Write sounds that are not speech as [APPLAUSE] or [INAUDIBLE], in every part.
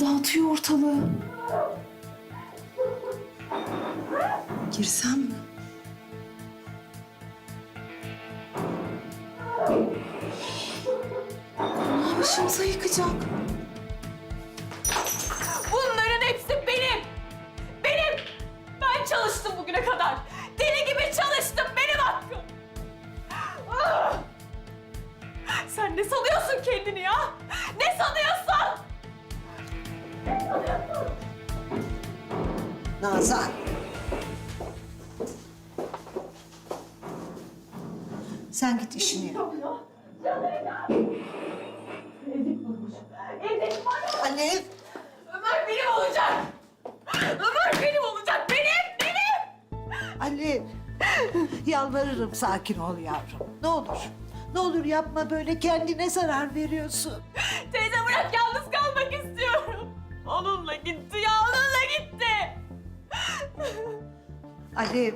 dağıtıyor ortalığı. Girsem mi? Kulağı başımıza yıkacak. Bunların hepsi benim. Benim. Ben çalıştım bugüne kadar. Sanıyorsun kendini ya? Ne sanıyorsun? Nazan. Sen git işini yap. Evlilik var ya. Alev. Ömer benim olacak. Ömer benim olacak. Benim, benim. Alev. Yalvarırım sakin ol yavrum. Ne olur. Ne olur yapma böyle kendine zarar veriyorsun. [LAUGHS] Teyze bırak yalnız kalmak istiyorum. Onunla gitti ya, onunla gitti. [LAUGHS] Alev.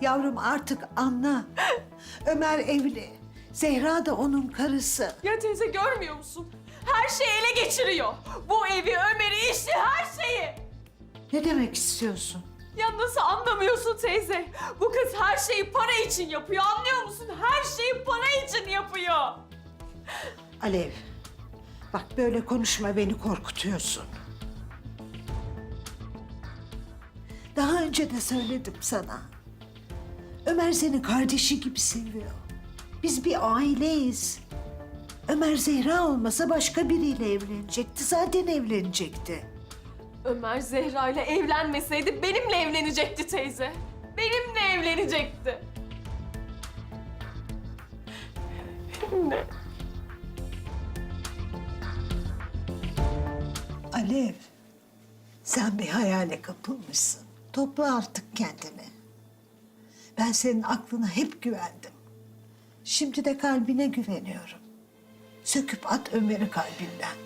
Yavrum artık anla. [LAUGHS] Ömer evli. Zehra da onun karısı. Ya teyze görmüyor musun? Her şeyi ele geçiriyor. Bu evi, Ömer'i, işi, her şeyi. Ne demek istiyorsun? Ya nasıl anlamıyorsun teyze? Bu kız her şeyi para için yapıyor, anlıyor musun? Her şeyi para için yapıyor. Alev. Bak böyle konuşma beni korkutuyorsun. Daha önce de söyledim sana. Ömer seni kardeşi gibi seviyor. Biz bir aileyiz. Ömer Zehra olmasa başka biriyle evlenecekti. Zaten evlenecekti. Ömer Zehra ile evlenmeseydi benimle evlenecekti teyze. Benimle evlenecekti. Benimle. Alev, sen bir hayale kapılmışsın. Topla artık kendini. Ben senin aklına hep güvendim. Şimdi de kalbine güveniyorum. Söküp at Ömer'i kalbinden.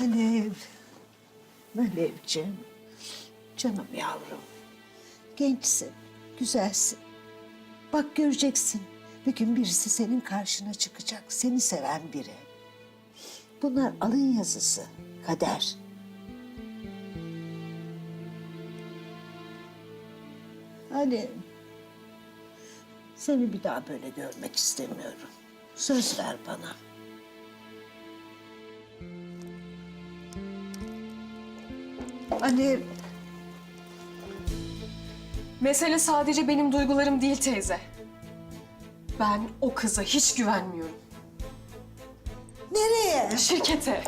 Alev, Alevciğim, canım yavrum. Gençsin, güzelsin. Bak göreceksin, bir gün birisi senin karşına çıkacak, seni seven biri. Bunlar alın yazısı, kader. Hani seni bir daha böyle görmek istemiyorum. Söz ver bana. Alev, Mesele sadece benim duygularım değil teyze. Ben o kıza hiç güvenmiyorum. nereye? Şirkete.